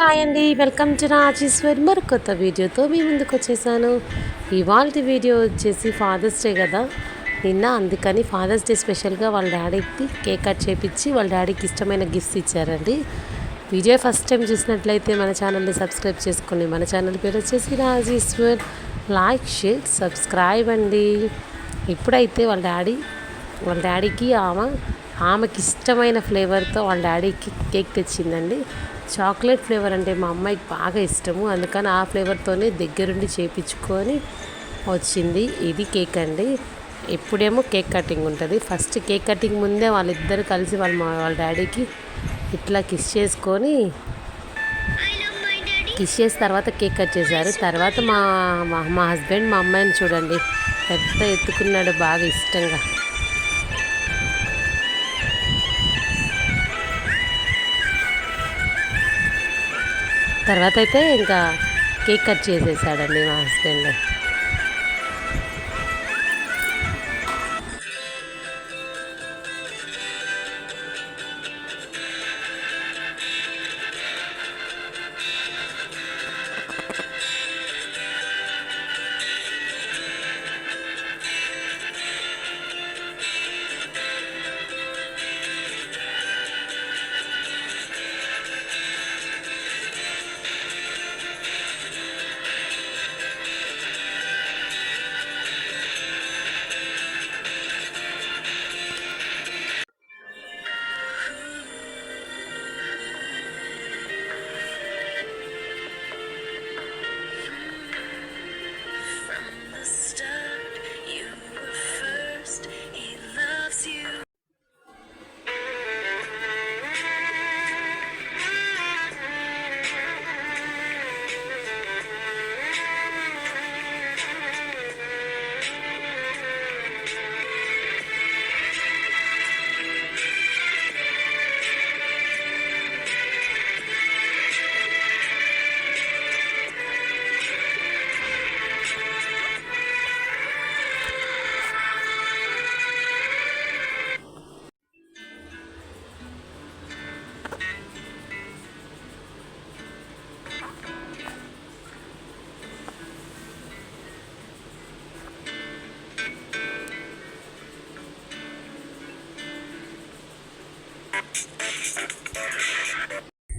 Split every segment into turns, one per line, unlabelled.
Hi అండి welcome to Rajeshwar. మరి కొత్త వీడియోతో మీ ముందుకు వచ్చేసాను. ఇవాళ వీడియో వచ్చేసి ఫాదర్స్ డే కదా. నిన్న అందుకని ఫాదర్స్ డే స్పెషల్గా వాళ్ళ డాడీకి కేక్ కట్ చేపించి వాళ్ళ డాడీకి ఇష్టమైన గిఫ్ట్స్ ఇచ్చారండి. వీడియో ఫస్ట్ టైం చూసినట్లయితే మన ఛానల్ని సబ్స్క్రైబ్ చేసుకోండి మన ఛానల్ పేరు వచ్చేసి రాజేశ్వర్. లైక్ షేర్ సబ్స్క్రైబ్ అండి. ఇప్పుడైతే వాళ్ళ డాడీ వాళ్ళ డాడీకి ఆమె ఆమెకి ఇష్టమైన ఫ్లేవర్తో వాళ్ళ డాడీకి కేక్ తెచ్చిందండి. చాక్లెట్ ఫ్లేవర్ అంటే మా అమ్మాయికి బాగా ఇష్టము. అందుకని ఆ ఫ్లేవర్తోనే దగ్గరుండి చేపించుకొని వచ్చింది. ఇది కేక్ అండి. ఎప్పుడేమో కేక్ కటింగ్ ఉంటుంది. ఫస్ట్ కేక్ కటింగ్ ముందే వాళ్ళిద్దరు కలిసి వాళ్ళ వాళ్ళ డాడీకి ఇట్లా కిస్ చేసుకొని కిస్ చేసిన తర్వాత కేక్ కట్ చేశారు. తర్వాత మా మా హస్బెండ్ మా అమ్మాయిని చూడండి. పెద్ద ఎత్తుకున్నాడు బాగా ఇష్టంగా. తర్వాత అయితే ఇంకా కేక్ కట్ చేసేసాడండి మా హస్బెండ్.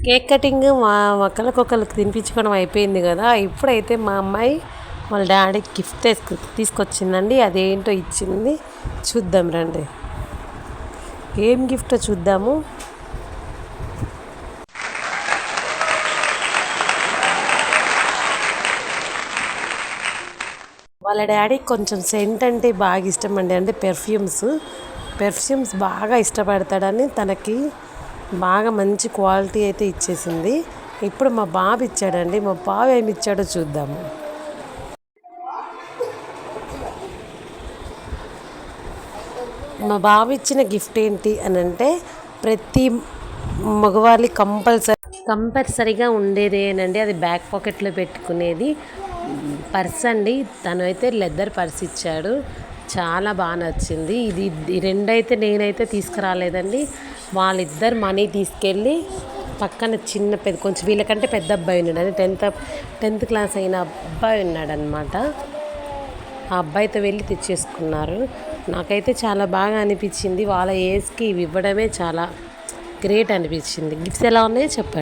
కేక్ కటింగ్ మా ఒకరికొకరికి తినిపించుకోవడం అయిపోయింది కదా. ఇప్పుడైతే మా అమ్మాయి వాళ్ళ డాడీకి గిఫ్ట్ తీసుకొచ్చిందండి. అదేంటో ఇచ్చింది. చూద్దాం రండి. ఏం గిఫ్ట్ చూద్దాము. వాళ్ళ డాడీకి కొంచెం సెంట్ అంటే బాగా ఇష్టం అండి. అంటే పెర్ఫ్యూమ్స్. పెర్ఫ్యూమ్స్ బాగా ఇష్టపడతాడని తనకి బాగా మంచి క్వాలిటీ అయితే ఇచ్చేసింది. ఇప్పుడు మా బాబు ఇచ్చాడండి. మా బాబు ఏమి ఇచ్చాడో చూద్దాము. మా బాబు ఇచ్చిన గిఫ్ట్ ఏంటి అని అంటే ప్రతి మగవాళ్ళి కంపల్సరీ కంపల్సరీగా ఉండేదేనండి అది బ్యాక్ పాకెట్లో పెట్టుకునేది. పర్స్ అండి. తను అయితే లెదర్ పర్స్ ఇచ్చాడు. చాలా బాగా నచ్చింది. ఇది ఈ రెండైతే నేనైతే తీసుకురాలేదండి. వాళ్ళిద్దరు మనీ తీసుకెళ్ళి పక్కన చిన్న పెద్ద కొంచెం వీళ్ళకంటే పెద్ద అబ్బాయి ఉన్నాడు. అది టెన్త్ టెన్త్ క్లాస్ అయిన అబ్బాయి ఉన్నాడనమాట ఆ అబ్బాయితో వెళ్ళి తెచ్చేసుకున్నారు. నాకైతే చాలా బాగా అనిపించింది. వాళ్ళ ఏజ్కి ఇవి ఇవ్వడమే చాలా గ్రేట్ అనిపించింది. గిఫ్ట్స్ ఎలా ఉన్నాయో చెప్పండి.